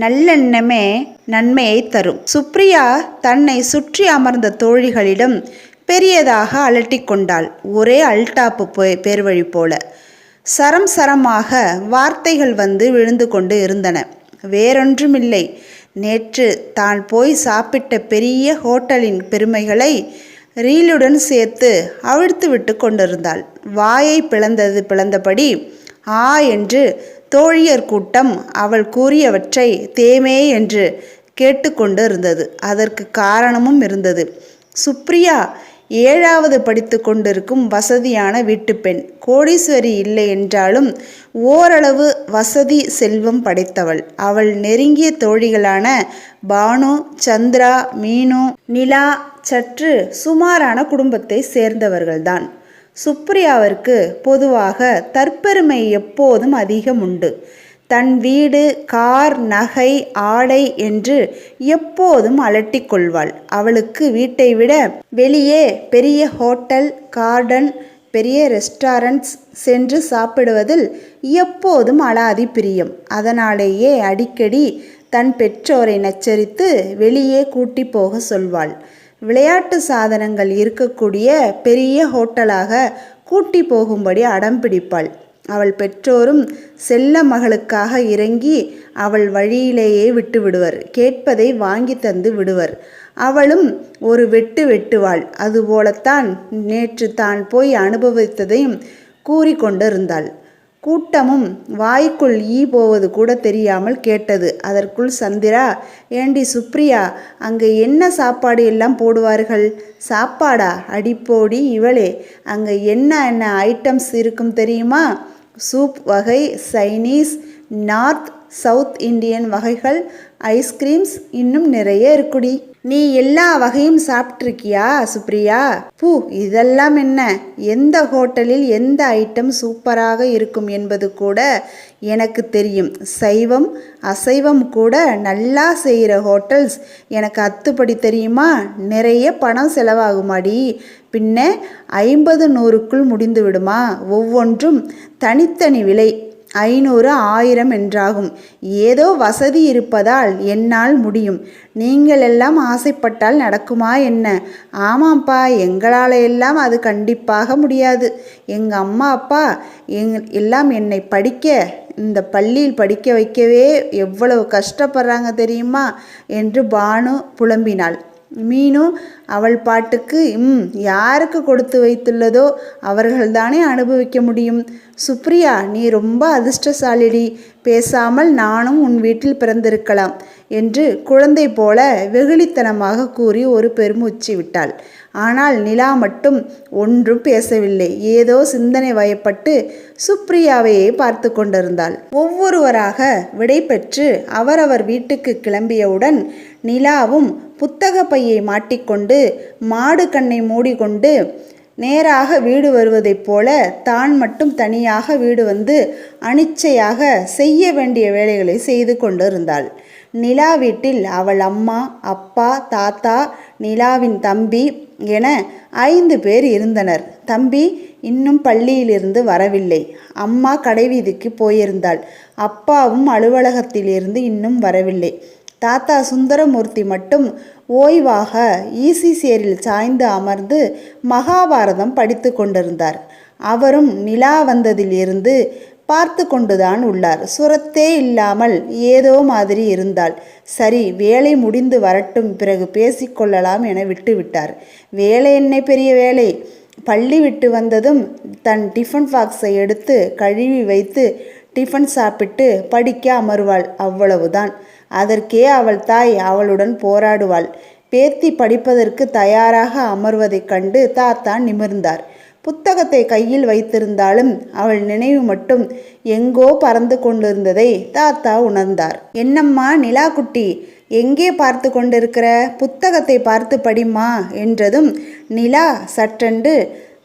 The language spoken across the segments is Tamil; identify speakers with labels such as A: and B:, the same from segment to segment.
A: நல்லெண்ணமே நன்மையை தரும். சுப்ரியா தன்னை சுற்றி அமர்ந்த தோழிகளிடம் பெரியதாக அலட்டிக் கொண்டாள். ஒரே அல்டாப்பு பேர்வழி போல. சரம் சரமாக வார்த்தைகள் வந்து விழுந்து கொண்டு இருந்தன. வேறொன்றுமில்லை. நேற்று தான் போய் சாப்பிட்ட பெரிய ஹோட்டலின் பெருமைகளை ரீலுடன் சேர்த்து அவிழ்த்து விட்டு கொண்டிருந்தாள். வாயை பிளந்தது பிளந்தபடி ஆ என்று தோழியர் கூட்டம் அவள் கூறியவற்றை தேமே என்று கேட்டுக்கொண்டு இருந்தது. அதற்கு காரணமும் இருந்தது. சுப்ரியா ஏழாவது படித்து கொண்டிருக்கும் வசதியான வீட்டுப்பெண் கோடீஸ்வரி இல்லை என்றாலும் ஓரளவு வசதி செல்வம் படைத்தவள். அவள் நெருங்கிய தோழிகளான பானு சந்திரா மீனு நிலா சற்று சுமாரான குடும்பத்தை சேர்ந்தவர்கள்தான். சுப்ரியாவிற்கு பொதுவாக தற்பெருமை எப்போதும் அதிகம் உண்டு. தன் வீடு கார் நகை ஆடை என்று எப்போதும் அலட்டிக்கொள்வாள் அவளுக்கு வீட்டை விட வெளியே பெரிய ஹோட்டல் கார்டன் பெரிய ரெஸ்டாரண்ட்ஸ் சென்று சாப்பிடுவதில் எப்போதும் அலாதி பிரியம். அதனாலேயே அடிக்கடி தன் பெற்றோரை நச்சரித்து வெளியே கூட்டி போக சொல்வாள். விளையாட்டு சாதனங்கள் இருக்கக்கூடிய பெரிய ஹோட்டலாக கூட்டி போகும்படி அடம் பிடிப்பாள். அவள் பெற்றோரும் செல்ல மகளுக்காக இறங்கி அவள் வழியிலேயே விட்டு விடுவர். கேட்பதை வாங்கி தந்து விடுவர். அவளும் ஒரு வெட்டு வெட்டுவாள். அதுபோலத்தான் நேற்று தான் போய் அனுபவித்ததையும் கூறிக்கொண்டிருந்தாள். கூட்டமும் வாய்க்குள் ஈ போவது கூட தெரியாமல் கேட்டது. அதற்குள் சந்திரா ஏண்டி சுப்ரியா அங்கே என்ன சாப்பாடு எல்லாம் போடுவார்கள்? சாப்பாடா? அடிப்போடி இவளே அங்கே என்ன என்ன ஐட்டம்ஸ் இருக்கும் தெரியுமா? சூப் வகை சைனீஸ் நார்த் சவுத் இந்தியன் வகைகள் ஐஸ்கிரீம்ஸ் இன்னும் நிறைய இருக்குடி. நீ எல்லா வகையும் சாப்பிட்ருக்கியா சுப்ரியா? பூ இதெல்லாம் என்ன? எந்த ஹோட்டலில் எந்த ஐட்டம் சூப்பராக இருக்கும் என்பது கூட எனக்கு தெரியும். சைவம் அசைவம் கூட நல்லா செய்கிற ஹோட்டல்ஸ். எனக்கு அத்துப்படி தெரியுமா? நிறைய பணம் செலவாகுமாடி? பின்ன ஐம்பது நூறுக்குள் முடிந்து விடுமா ஒவ்வொன்றும் தனித்தனி விலை. ஐநூறு ஆயிரம் என்றாகும். ஏதோ வசதி இருப்பதால் என்னால் முடியும். நீங்கள் எல்லாம் ஆசைப்பட்டால் நடக்குமா என்ன? ஆமாம்ப்பா எங்களால் எல்லாம் அது கண்டிப்பாக முடியாது. எங்கள் அம்மா அப்பா எங் எல்லாம் என்னை படிக்க இந்த பள்ளியில் படிக்க வைக்கவே எவ்வளவு கஷ்டப்படுறாங்க தெரியுமா? என்று பானு புலம்பினாள். மீனு அவள் பாட்டுக்கு ம் யாருக்கு கொடுத்து வைத்துள்ளதோ அவர்கள்தானே அனுபவிக்க முடியும். சுப்ரியா நீ ரொம்ப அதிர்ஷ்டசாலிடி. பேசாமல் நானும் உன் வீட்டில் பிறந்திருக்கலாம் என்று குழந்தை போல வெகுளித்தனமாக கூறி ஒரு பெருமூச்சு விட்டாள். ஆனால் நிலா மட்டும் ஒன்றும் பேசவில்லை. ஏதோ சிந்தனை வயப்பட்டு சுப்ரியாவையே பார்த்து கொண்டிருந்தாள். ஒவ்வொருவராக விடை பெற்று அவரவர் வீட்டுக்கு கிளம்பியவுடன் நிலாவும் புத்தக பையை மாட்டிக்கொண்டு மாடு கண்ணை மூடிக்கொண்டு நேராக வீடு வருவதைப் போல தான் மட்டும் தனியாக வீடு வந்து அனிச்சையாக செய்ய வேண்டிய வேலைகளை செய்து கொண்டிருந்தாள். நிலா வீட்டில் அவள் அம்மா அப்பா தாத்தா நிலாவின் தம்பி என ஐந்து பேர் இருந்தனர். தம்பி இன்னும் பள்ளியிலிருந்து வரவில்லை. அம்மா கடைவீதிக்கு போயிருந்தாள். அப்பாவும் அலுவலகத்திலிருந்து இன்னும் வரவில்லை. தாத்தா சுந்தரமூர்த்தி மட்டும் ஓய்வாக ஈசி சேரில் சாய்ந்து அமர்ந்து மகாபாரதம் படித்து கொண்டிருந்தார். அவரும் நிலா வந்ததிலிருந்து பார்த்து கொண்டுதான் உள்ளார். சுரத்தே இல்லாமல் ஏதோ மாதிரி இருந்தாள். சரி வேலை முடிந்து வரட்டும் பிறகு பேசிக்கொள்ளலாம் என விட்டுவிட்டார் வேலை என்ன பெரிய வேலை. பள்ளி விட்டு வந்ததும் தன் டிஃபன் பாக்ஸை எடுத்து கழுவி வைத்து டிஃபன் சாப்பிட்டு படிக்க அமர்வாள். அவ்வளவுதான். அதற்கே அவள் தாய் அவளுடன் போராடுவாள். பேத்தி படிப்பதற்கு தயாராக அமர்வதைக் கண்டு தாத்தா நிமிர்ந்தார். புத்தகத்தை கையில் வைத்திருந்தாலும் அவள் நினைவு மட்டும் எங்கோ பறந்து கொண்டிருந்ததை தாத்தா உணர்ந்தார். என்னம்மா நிலாக்குட்டி எங்கே பார்த்து கொண்டிருக்கிற? புத்தகத்தை பார்த்து படிம்மா என்றதும் நிலா சற்றென்று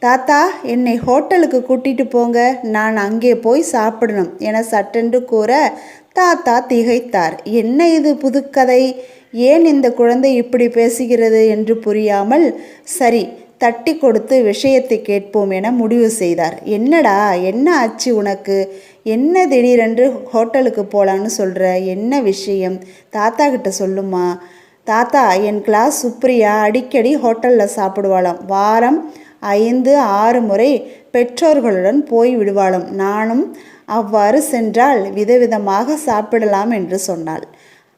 A: தாத்தா என்னை ஹோட்டலுக்கு கூட்டிட்டு போங்க. நான் அங்கே போய் சாப்பிடணும் என சட்டென்று கூற தாத்தா திகைத்தார். என்ன இது புதுக்கதை? ஏன் இந்த குழந்தை இப்படி பேசுகிறது? என்று புரியாமல் சரி தட்டி கொடுத்து விஷயத்தை கேட்போம் என முடிவு செய்தார். என்னடா என்ன ஆச்சு உனக்கு? என்ன திடீரென்று ஹோட்டலுக்கு போகலான்னு சொல்கிற என்ன விஷயம்? தாத்தா கிட்ட சொல்லுமா? தாத்தா என் கிளாஸ் சுப்ரியா அடிக்கடி ஹோட்டலில் சாப்பிடுவாளாம். வாரம் ஐந்து ஆறு முறை பெற்றோர்களுடன் போய் விடுவாளாம். நானும் அவ்வாறு சென்றால் விதவிதமாக சாப்பிடலாம் என்று சொன்னாள்.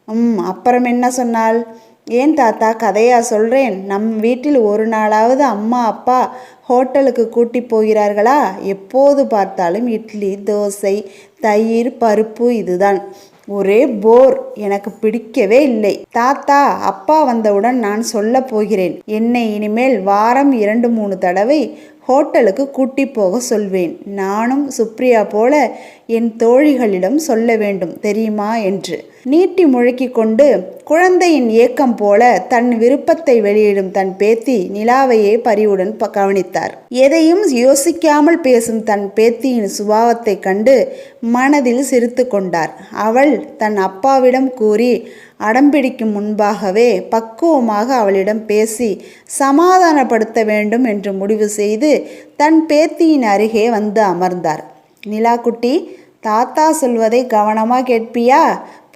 A: ம் அப்புறம் என்ன சொன்னாள்? ஏன் தாத்தா கதையா சொல்கிறேன் நம் வீட்டில் ஒரு நாளாவது அம்மா அப்பா ஹோட்டலுக்கு கூட்டி போகிறார்களா? எப்போது பார்த்தாலும் இட்லி தோசை தயிர் பருப்பு இதுதான். ஒரே போர். எனக்கு பிடிக்கவே இல்லை. தாத்தா அப்பா வந்தவுடன் நான் சொல்ல போகிறேன். என்னை இனிமேல் வாரம் இரண்டு மூணு தடவை ஹோட்டலுக்கு கூட்டி போக சொல்வேன். நானும் சுப்ரியா போல என் தோழிகளிடம் சொல்ல வேண்டும் தெரியுமா என்று. நீட்டி முழுக்கி கொண்டு குழந்தையின் ஏக்கம் போல தன் விருப்பத்தை வெளியிடும் தன் பேத்தி நிலாவையே பரிவுடன் ப- கவனித்தார். எதையும் யோசிக்காமல் பேசும் தன் பேத்தியின் சுபாவத்தை கண்டு மனதில் சிரித்து கொண்டார். அவள் தன் அப்பாவிடம் கூறி அடம்பிடிக்கும் முன்பாகவே பக்குவமாக அவளிடம் பேசி சமாதானப்படுத்த வேண்டும் என்று முடிவு செய்து தன் பேத்தியின் அருகே வந்து அமர்ந்தார். நிலாக்குட்டி தாத்தா சொல்வதை கவனமாக கேட்பியா?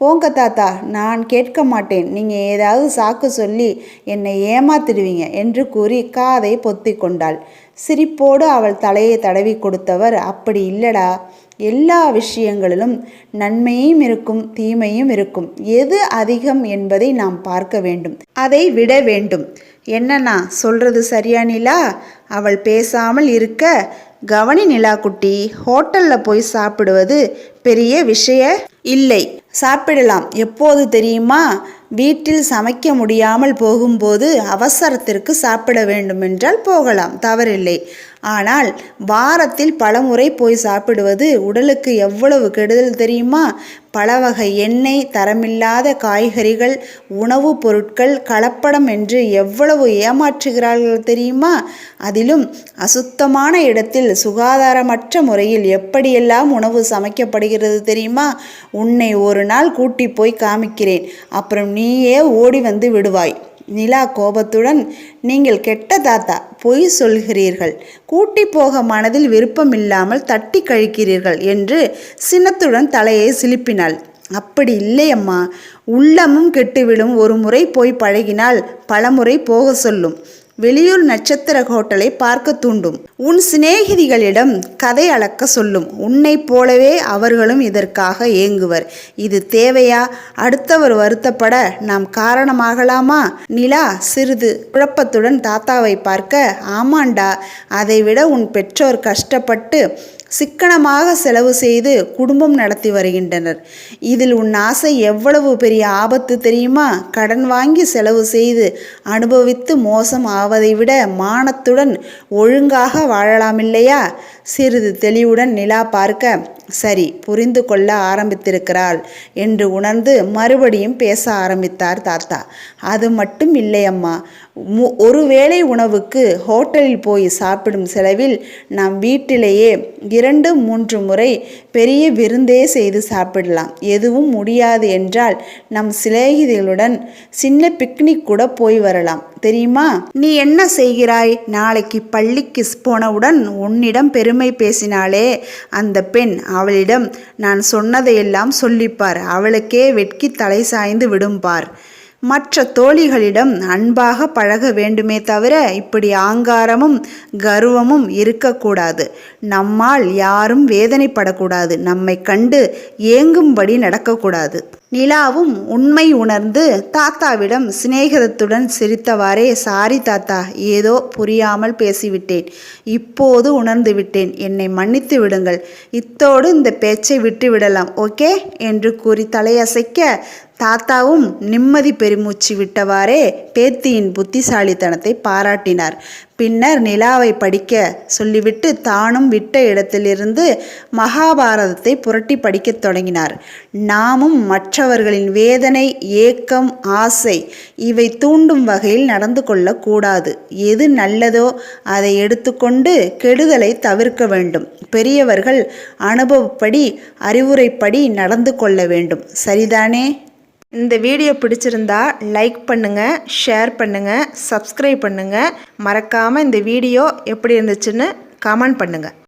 A: போங்க தாத்தா நான் கேட்க மாட்டேன். நீங்கள் ஏதாவது சாக்கு சொல்லி என்னை ஏமாத்திடுவீங்க என்று கூறி காதை பொத்தி கொண்டாள். சிரிப்போடு அவள் தலையை தடவி கொடுத்தவர் அப்படி இல்லடா. எல்லா விஷயங்களிலும் நன்மையும் இருக்கும் தீமையும் இருக்கும். எது அதிகம் என்பதை நாம் பார்க்க வேண்டும். அதை விட வேண்டும். என்னண்ணா சொல்றது சரியா நிலா? அவள் பேசாமல் இருக்க. கவனி நிலாக்குட்டி ஹோட்டலில் போய் சாப்பிடுவது பெரிய விஷய இல்லை. சாப்பிடலாம். எப்போது தெரியுமா? வீட்டில் சமைக்க முடியாமல் போகும்போது அவசரத்திற்கு சாப்பிட வேண்டுமென்றால் போகலாம். தவறில்லை. ஆனால் வாரத்தில் பலமுறை போய் சாப்பிடுவது உடலுக்கு எவ்வளவு கெடுதல் தெரியுமா? பல வகை எண்ணெய் தரமில்லாத காய்கறிகள் உணவுப் பொருட்கள் கலப்படம் என்று எவ்வளவு ஏமாற்றுகிறார்கள் தெரியுமா? அதிலும் அசுத்தமான இடத்தில் சுகாதாரமற்ற முறையில் எப்படியெல்லாம் உணவு சமைக்கப்படுகிறது தெரியுமா? உன்னை ஒரு நாள் கூட்டி போய் காமிக்கிறேன். அப்புறம் நீயே ஓடி வந்து விடுவாய். நிலா கோபத்துடன் நீங்கள் கெட்ட தாத்தா பொய் சொல்கிறீர்கள். கூட்டி போக மனதில் விருப்பமில்லாமல் தட்டி கழிக்கிறீர்கள் என்று சினத்துடன் தலையை சிலுப்பினாள். அப்படி இல்லையம்மா. உள்ளமும் கெட்டுவிடும். ஒரு முறை போய் பழகினால் பலமுறை போக சொல்லும். வெளியூர் நட்சத்திர ஹோட்டலை பார்க்க தூண்டும். உன் சிநேகிதிகளிடம் கதை அளக்க சொல்லும். உன்னைப் போலவே அவர்களும் இதற்காக ஏங்குவர். இது தேவையா? அடுத்தவர் வருத்தப்பட நாம் காரணமாகலாமா? நிலா சிறிது குழப்பத்துடன் தாத்தாவை பார்க்க ஆமாண்டா அதைவிட உன் பெற்றோர் கஷ்டப்பட்டு சிக்கனமாக செலவு செய்து குடும்பம் நடத்தி வருகின்றனர். இதில் உன் ஆசை எவ்வளவு பெரிய ஆபத்து தெரியுமா? கடன் வாங்கி செலவு செய்து அனுபவித்து மோசம் ஆவதை விட மானத்துடன் ஒழுங்காக வாழலாமில்லையா? சிறிது தெளிவுடன் நிலா பார்க்க சரி புரிந்து கொள்ள ஆரம்பித்திருக்கிறாள் என்று உணர்ந்து மறுபடியும் பேச ஆரம்பித்தார் தாத்தா. அது மட்டும் இல்லையம்மா மு- ஒருவேளை உணவுக்கு ஹோட்டலில் போய் சாப்பிடும் செலவில் நாம் வீட்டிலேயே இரண்டு மூன்று முறை பெரிய விருந்தே செய்து சாப்பிடலாம். எதுவும் முடியாது என்றால் நம் சிநேகிதிகளுடன் சின்ன பிக்னிக் கூட போய் வரலாம். தெரியுமா? நீ என்ன செய்கிறாய்? நாளைக்கு பள்ளிக்கு போனவுடன் உன்னிடம் பெருமை பேசினாளே. அந்த பெண் அவளிடம் நான் சொன்னதையெல்லாம் சொல்லிப்பார். அவளுக்கே வெட்கி தலை சாய்ந்து விடும்பார் மற்ற தோழிகளிடம் அன்பாக பழக வேண்டுமே தவிர இப்படி ஆங்காரமும் கர்வமும் இருக்கக்கூடாது. நம்மால் யாரும் வேதனைப்படக்கூடாது. நம்மை கண்டு ஏங்கும்படி நடக்கக்கூடாது. நிலாவும் உண்மை உணர்ந்து தாத்தாவிடம் சிநேகிதத்துடன் சிரித்தவாறே சாரி தாத்தா ஏதோ புரியாமல் பேசிவிட்டேன். இப்போது உணர்ந்து விட்டேன். என்னை மன்னித்து விடுங்கள். இத்தோடு இந்த பேச்சை விட்டு விடலாம் ஓகே? என்று கூறி தலையசைக்க தாத்தாவும் நிம்மதி பெருமூச்சு விட்டவாறே பேத்தியின் புத்திசாலித்தனத்தை பாராட்டினார். பின்னர் நிலாவை படிக்க சொல்லிவிட்டு தானும் விட்ட இடத்திலிருந்து மகாபாரதத்தை புரட்டி படிக்கத் தொடங்கினார். நாமும் மற்றவர்களின் வேதனை ஏக்கம் ஆசை இவை தூண்டும் வகையில் நடந்து கொள்ளக்கூடாது எது நல்லதோ அதை எடுத்துக்கொண்டு கெடுதலை தவிர்க்க வேண்டும். பெரியவர்கள் அனுபவப்படி அறிவுரைப்படி நடந்து கொள்ள வேண்டும். சரிதானே? இந்த வீடியோ பிடிச்சிருந்தா லைக் பண்ணுங்கள் ஷேர் பண்ணுங்கள் சப்ஸ்கிரைப் பண்ணுங்கள் மறக்காமல் இந்த வீடியோ எப்படி இருந்துச்சுன்னு கமெண்ட் பண்ணுங்கள்